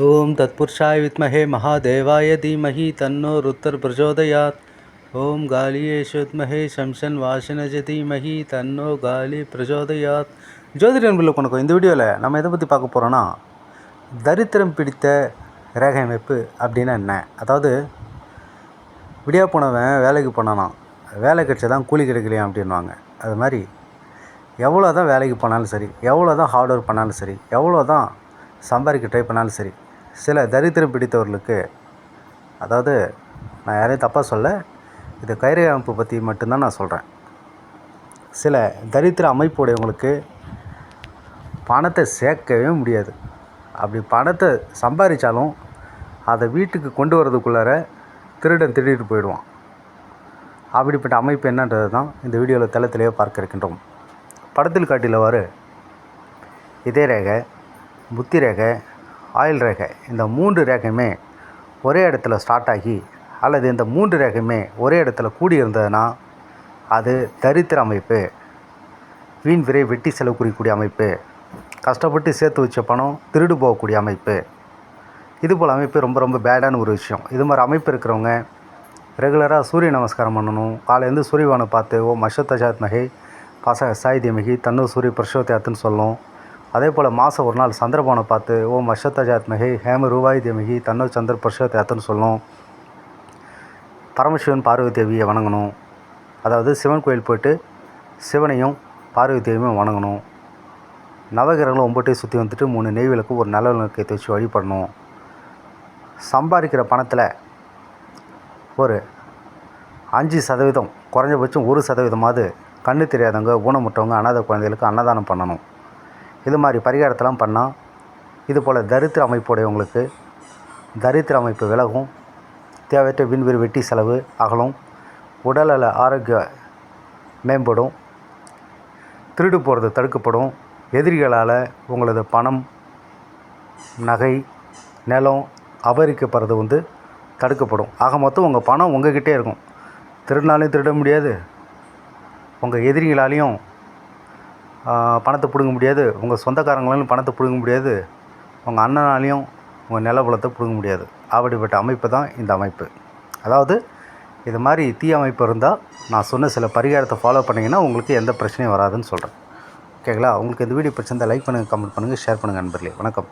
ஓம் தத்புருஷாய வித்மஹே மகாதேவாய தீமஹி தன்னோ ருத்தர் பிரச்சோதயாத் ஓம் காலியேஸ்வத்மஹே சம்சன் வாசனஜ தீமஹி தன்னோ காலி பிரச்சோதயாத் ஜோதிட நண்பர்களுக்கு வணக்கம். இந்த வீடியோவில் நம்ம எதை பற்றி பார்க்க போகிறோன்னா தரித்திரம் பிடித்த ரேகை அமைப்பு அப்படின்னா என்ன? அதாவது விடியா போனவன் வேலைக்கு போனானா வேலை கிடைச்சதான் கூலி கிடைக்கலையா அப்படின்வாங்க அது மாதிரி எவ்வளோ தான் வேலைக்கு போனாலும் சரி எவ்வளோ தான் ஹார்ட் ஒர்க் பண்ணாலும் சரி எவ்வளோ தான் சம்பாதிக்க ட்ரை பண்ணாலும் சரி சில தரித்திரம் பிடித்தவர்களுக்கு அதாவது நான் யாரையும் தப்பாக சொல்ல இது கயிறு அமைப்பு பற்றி மட்டும்தான் நான் சொல்கிறேன் சில தரித்திர அமைப்பு உடையவங்களுக்கு பணத்தை சேர்க்கவே முடியாது. அப்படி பணத்தை சம்பாதிச்சாலும் அதை வீட்டுக்கு கொண்டு வரதுக்குள்ளார திருடன் திருடிட்டு போயிடுவான். அப்படிப்பட்ட அமைப்பு என்னன்றது தான் இந்த வீடியோவில் தளத்திலேயே பார்க்க இருக்கின்றோம். படத்தில் காட்டிலவாறு இதே ரேகை புத்தி ரேகை ஆயில் ரேகை. இந்த மூன்று ரேகையுமே ஒரே இடத்துல ஸ்டார்ட் ஆகி அல்லது இந்த மூன்று ரேகையுமே ஒரே இடத்துல கூடி இருந்ததுன்னா அது தரித்திர அமைப்பு வீண் விரை வெட்டி செலவு குறிக்கக்கூடிய அமைப்பு கஷ்டப்பட்டு சேர்த்து வச்ச பணம் திருடு போகக்கூடிய அமைப்பு. இது போல் அமைப்பு ரொம்ப ரொம்ப பேடான ஒரு விஷயம். இது மாதிரி அமைப்பு இருக்கிறவங்க ரெகுலராக சூரிய நமஸ்காரம் பண்ணணும். காலையிலேருந்து சூரியவானை பார்த்து ஓ மஷத்தஜாத் பச சாயுதி மகி தன்னு சூரிய பிரசோத்தியாத்துன்னு சொல்லணும். அதே போல் மாதம் ஒரு நாள் சந்திரபானை பார்த்து ஓ மஷத்தஜாத் ஹேம ரூபாய் தேமகி தன்னோ சந்திர பிரசோத்தியாத்துன்னு சொல்லணும் பரமசிவன் பார்வதி தேவியை வணங்கணும். அதாவது சிவன் கோயில் போயிட்டு சிவனையும் பார்வதி தேவியும் வணங்கணும். நவகிரகங்களும் ஒம்பட்டையும் சுற்றி வந்துட்டு மூணு நெய்விலுக்கு ஒரு நல்ல விளக்கத்தை வச்சு வழிபடணும். சம்பாதிக்கிற பணத்தில் ஒரு அஞ்சு சதவீதம் குறைஞ்சபட்சம் ஒரு சதவீதமாவது கண்ணு தெரியாதவங்க ஊனமுட்டவங்க அனாதை குழந்தைகளுக்கு அன்னதானம் பண்ணணும். இது மாதிரி பரிகாரத்தெல்லாம் பண்ணால் இது போல் தரித்திர அமைப்புடையவங்களுக்கு தரித்திர அமைப்பு விலகும். தேவையற்ற விண்வெளி வெட்டி செலவு அகலும். உடல்நல ஆரோக்கிய மேம்படும். திருடு போகிறது தடுக்கப்படும். எதிரிகளால் உங்களது பணம் நகை நிலம் அபகரிக்கப்படுறது வந்து தடுக்கப்படும். ஆக மொத்தம் உங்கள் பணம் உங்ககிட்டே இருக்கும். திருடினாலையும் திருட முடியாது. உங்கள் எதிரிகளாலையும் பணத்தை பிடுங்க முடியாது. உங்கள் சொந்தக்காரங்களாலும் பணத்தை பிடுங்க முடியாது. உங்கள் அண்ணனாலையும் உங்கள் நிலபலத்தை பிடுங்க முடியாது. அப்படிப்பட்ட அமைப்பு தான் இந்த அமைப்பு. அதாவது இது மாதிரி தீ அமைப்பு இருந்தால் நான் சொன்ன சில பரிகாரத்தை ஃபாலோ பண்ணிங்கன்னா உங்களுக்கு எந்த பிரச்சனையும் வராதுன்னு சொல்கிறேன் ஓகேங்களா? உங்களுக்கு இந்த வீடியோ பிடிச்சிருந்தால் லைக் பண்ணுங்கள் கமெண்ட் பண்ணுங்கள் ஷேர் பண்ணுங்கள் நண்பர்களே. வணக்கம்.